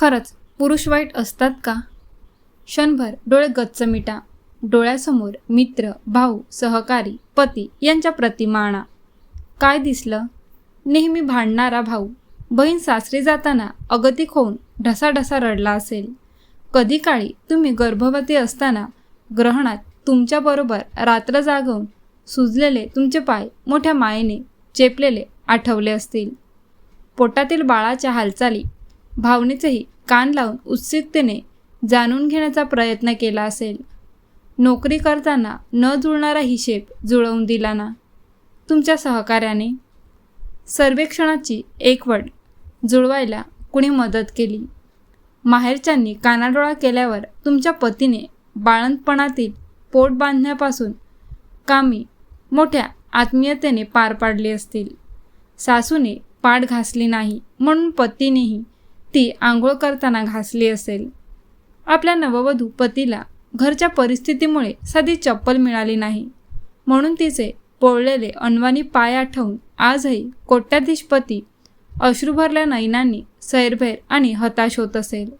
खरंच पुरुष वाईट असतात का? क्षणभर डोळे गच्च मिटा डोळ्यासमोर मित्र भाऊ सहकारी पती यांच्या प्रतिमा आणा काय दिसलं? नेहमी भांडणारा भाऊ. बहीण सासरी जाताना अगतिक होऊन ढसाढसा रडला असेल. कधी काळी तुम्ही गर्भवती असताना ग्रहणात तुमच्याबरोबर रात्र जागवून सुजलेले तुमचे पाय मोठ्या मायेने चेपलेले आठवले असतील. पोटातील बाळाच्या हालचाली भावनेचंही कान लावून उत्सुकतेने जाणून घेण्याचा प्रयत्न केला असेल. नोकरी करताना न जुळणारा हिशेब जुळवून दिला ना? तुमच्या सहकार्याने. सर्वेक्षणाची एकवट जुळवायला कुणी मदत केली? माहेरच्यांनी कानाडोळा केल्यावर तुमच्या पतीने बाळंतपणातील पोट बांधण्यापासून कामी मोठ्या आत्मीयतेने पार पाडली असतील. सासूने पाठ घासली नाही म्हणून पतीनेही ती आंघोळ करताना घासली असेल. आपल्या नववधू पतीला घरच्या परिस्थितीमुळे साधी चप्पल मिळाली नाही. म्हणून तिचे पोळलेले अनवानी पाय आठवून आजही कोट्याधीश पती नैनांनी सैरभैर आणि हताश होत असेल.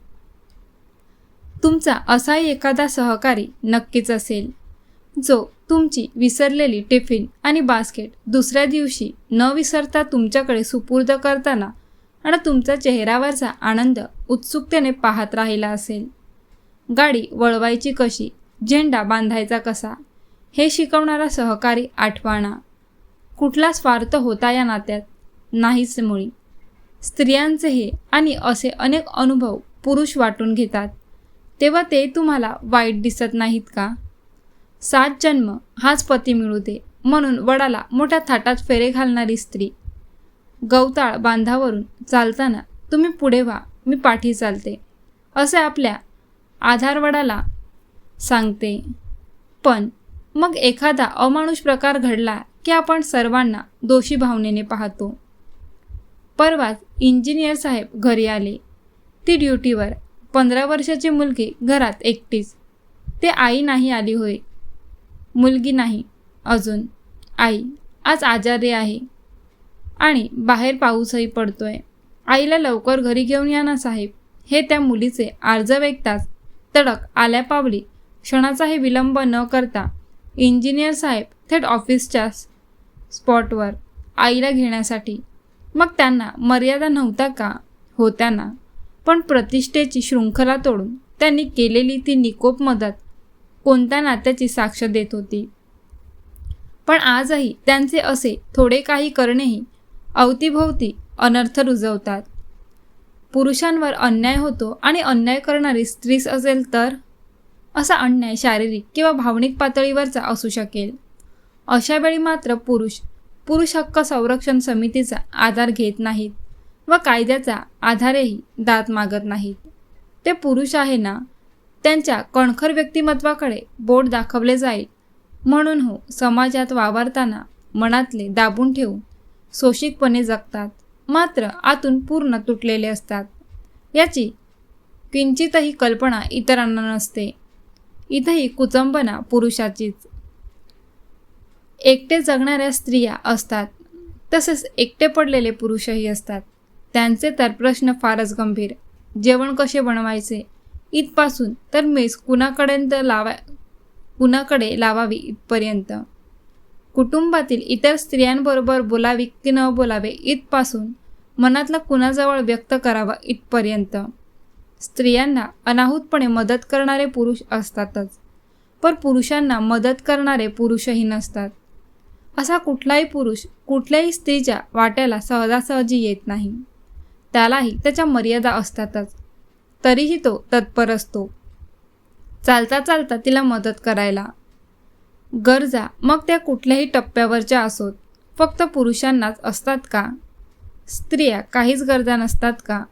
तुमचा असाही एखादा सहकारी नक्कीच असेल. जो तुमची विसरलेली टिफिन आणि बास्केट दुसऱ्या दिवशी न विसरता तुमच्याकडे सुपूर्द करताना आणि तुमचा चेहऱ्यावरचा आनंद उत्सुकतेने पाहत राहिला असेल. गाडी वळवायची कशी? झेंडा बांधायचा कसा? हे शिकवणारा सहकारी आठवाणा. कुठला स्वार्थ होता या नात्यात? नाहीच मुळी. स्त्रियांचे हे आणि असे अनेक अनुभव पुरुष वाटून घेतात. तेव्हा ते तुम्हाला वाईट दिसत नाहीत का? सात जन्म हाच पती मिळू दे म्हणून वडाला मोठ्या थाटात फेरे घालणारी स्त्री. गवताळ बांधावरून चालताना तुम्ही पुढे व्हा मी पाठी चालते. असे आपल्या आधारवडाला सांगते. पण मग एखादा अमानुष प्रकार घडला की आपण सर्वांना दोषी भावनेने पाहतो. परवाच इंजिनियर साहेब घरी आले. ती ड्युटीवर पंधरा वर्षाची मुलगी घरात एकटीच. ते आई नाही आली होय. मुलगी नाही अजून. आई आज आजारी आहे. आणि बाहेर पाऊसही पडतोय. आईला लवकर घरी घेऊन या ना साहेब. हे त्या मुलीचे अर्ज वेगताच तडक आल्या पावली. क्षणाचाही विलंब न करता इंजिनियर साहेब थेट ऑफिसच्या स्पॉटवर आईला घेण्यासाठी. मग त्यांना मर्यादा नव्हता का? होत्या ना पण प्रतिष्ठेची शृंखला तोडून त्यांनी केलेली ती निकोप मदत कोणत्या नात्याची साक्ष देत होती? पण आजही त्यांचे असे थोडे काही करणेही अवतीभोवती अनर्थ रुजवतात. पुरुषांवर अन्याय होतो आणि अन्याय करणारी स्त्रीच असेल तर? असा अन्याय शारीरिक किंवा भावनिक पातळीवरचा असू शकेल. अशा वेळी मात्र पुरुष पुरुष हक्क संरक्षण समितीचा आधार घेत नाहीत व कायद्याचा आधारही दात मागत नाहीत. ते पुरुष आहे ना? त्यांच्या कणखर व्यक्तिमत्वाकडे बोट दाखवले जाईल म्हणून हो समाजात वावरताना मनातले दाबून ठेवून शोषिकपणे जगतात. मात्र आतून पूर्ण तुटलेले असतात. याची किंचितही कल्पना इतरांना नसते. इथंही कुचंबना पुरुषाचीच. एकटे जगणाऱ्या स्त्रिया असतात. तसेच एकटे पडलेले पुरुषही असतात. त्यांचे तर प्रश्न फारच गंभीर. जेवण कसे बनवायचे? इथपासून तर मेस कुणाकडे लावा कुणाकडे लावावी इथपर्यंत? कुटुंबातील इतर स्त्रियांबरोबर बोलावी की न बोलावे इथपासून मनातला कुणाजवळ व्यक्त करावा इथपर्यंत. स्त्रियांना अनाहूतपणे मदत करणारे पुरुष असतातच पण पुरुषांना मदत करणारे पुरुषही नसतात. असा कुठलाही पुरुष कुठल्याही स्त्रीच्या वाट्याला सहजासहजी येत नाही. त्यालाही त्याच्या मर्यादा असतातच तरीही तो तत्पर असतो. चालता चालता तिला मदत करायला गरजा मग त्या कुठल्याही टप्प्यावरच्या असोत. फक्त पुरुषांनाच असतात का? स्त्रिया काहीच गरजा नसतात का?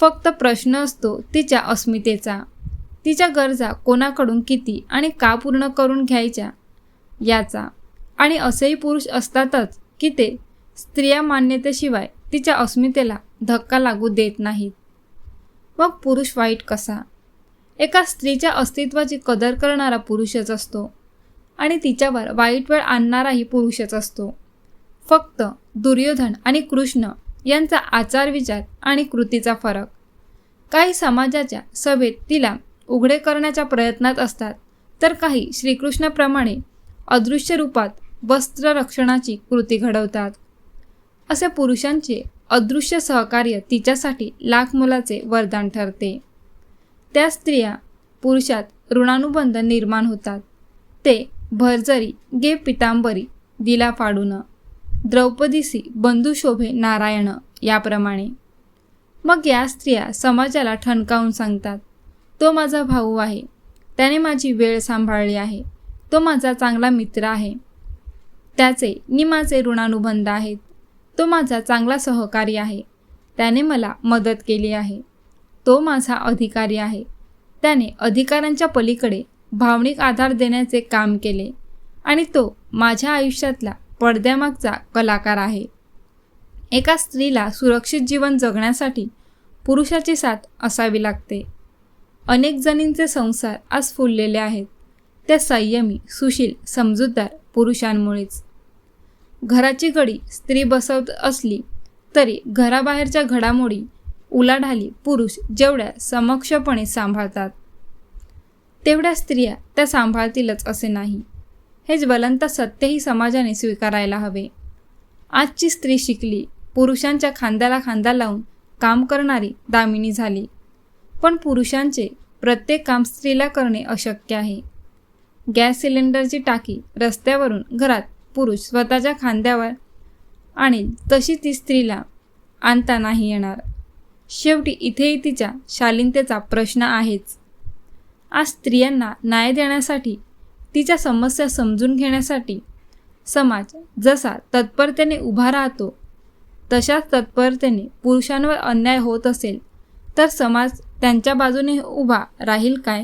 फक्त प्रश्न असतो तिच्या अस्मितेचा. तिच्या गरजा कोणाकडून किती आणि का पूर्ण करून घ्यायच्या? याचा. आणि असेही पुरुष असतातच की ते स्त्रिया मान्यतेशिवाय तिच्या अस्मितेला धक्का लागू देत नाहीत. मग पुरुष वाईट कसा? एका स्त्रीच्या अस्तित्वाची कदर करणारा पुरुषच असतो आणि तिच्यावर वाईट वेळ आणणाराही पुरुषच असतो. फक्त दुर्योधन आणि कृष्ण यांचा आचार विचार आणि कृतीचा फरक. काही समाजाच्या सभेत तिला उघडे करण्याच्या प्रयत्नात असतात तर काही श्रीकृष्णाप्रमाणे अदृश्य रूपात वस्त्ररक्षणाची कृती घडवतात. असे पुरुषांचे अदृश्य सहकार्य तिच्यासाठी लाख मुलाचे वरदान ठरते. त्या स्त्रिया पुरुषात ऋणानुबंध निर्माण होतात. ते भरजरी गे पितांबरी दिला फाडून द्रौपदीसी बंधू शोभे नारायण याप्रमाणे. मग या स्त्रिया समाजाला ठणकावून सांगतात तो माझा भाऊ आहे. त्याने माझी वेळ सांभाळली आहे. तो माझा चांगला मित्र आहे. त्याचे नि माझे ऋणानुबंध आहेत. तो माझा चांगला सहकारी आहे. त्याने मला मदत केली आहे. तो माझा अधिकारी आहे. त्याने अधिकारांच्या पलीकडे भावनिक आधार देण्याचे काम केले आणि तो माझ्या आयुष्यातला पडद्यामागचा कलाकार आहे. एका स्त्रीला सुरक्षित जीवन जगण्यासाठी पुरुषाची साथ असावी लागते. अनेक जणींचे संसार आज फुललेले आहेत. त्या संयमी सुशील समजूतदार पुरुषांमुळेच. घराची घडी स्त्री बसवत असली तरी घराबाहेरच्या घडामोडी उलाढाली पुरुष जेवढ्या समक्षपणे सांभाळतात तेवढ्या स्त्रिया त्या सांभाळतीलच असे नाही. हे ज्वलंत सत्यही समाजाने स्वीकारायला हवे. आजची स्त्री शिकली पुरुषांच्या खांद्याला खांदा लावून काम करणारी दामिनी झाली. पण पुरुषांचे प्रत्येक काम स्त्रीला करणे अशक्य आहे. गॅस सिलेंडरची टाकी रस्त्यावरून घरात पुरुष स्वतःच्या खांद्यावर आणि तशी ती स्त्रीला आणता नाही येणार. शेवटी इथेही तिच्या शालीनतेचा प्रश्न आहेच. आज स्त्रियांना न्याय देण्यासाठी तिच्या समस्या समजून घेण्यासाठी समाज जसा तत्परतेने उभा राहतो तशाच तत्परतेने पुरुषांवर अन्याय होत असेल तर समाज त्यांच्या बाजूने उभा राहील काय?